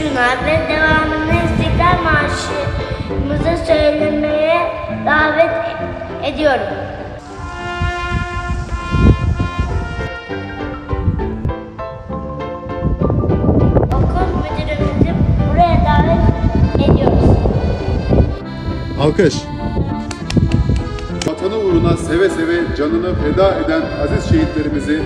şuna ve devamını İstiklal Marşı'mızı söylemeye davet ediyorum. Alkış. Vatanı uğruna seve seve canını feda eden aziz şehitlerimizi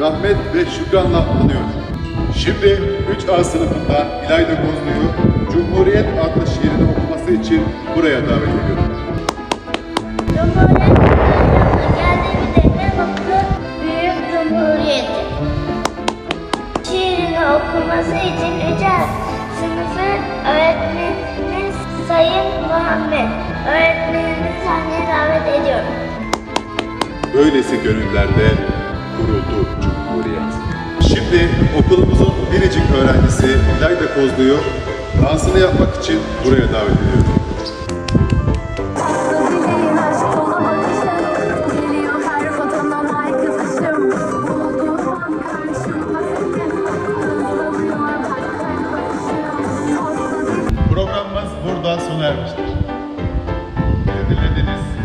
rahmet ve şükranla anıyoruz. Şimdi 3A sınıfından İlayda Kozlu'yu Cumhuriyet adlı şiirini okuması için buraya davet ediyorum. Cumhuriyet Bayramı'na geldiğimizde ne mutlu büyük cumhuriyeti. Şiirini okuması için Ücel sınıfı öğretmenimiz Sayın Muhammed öğretmenimiz sahneye davet ediyorum. Böylesi gönüllerde kuruldu Cumhuriyet. Şimdi okulumuzun biricik öğrencisi Layda Kozlu'yu dansını yapmak için buraya davet ediyorum. Programımız burada sona ermiştir. Dinlediğiniz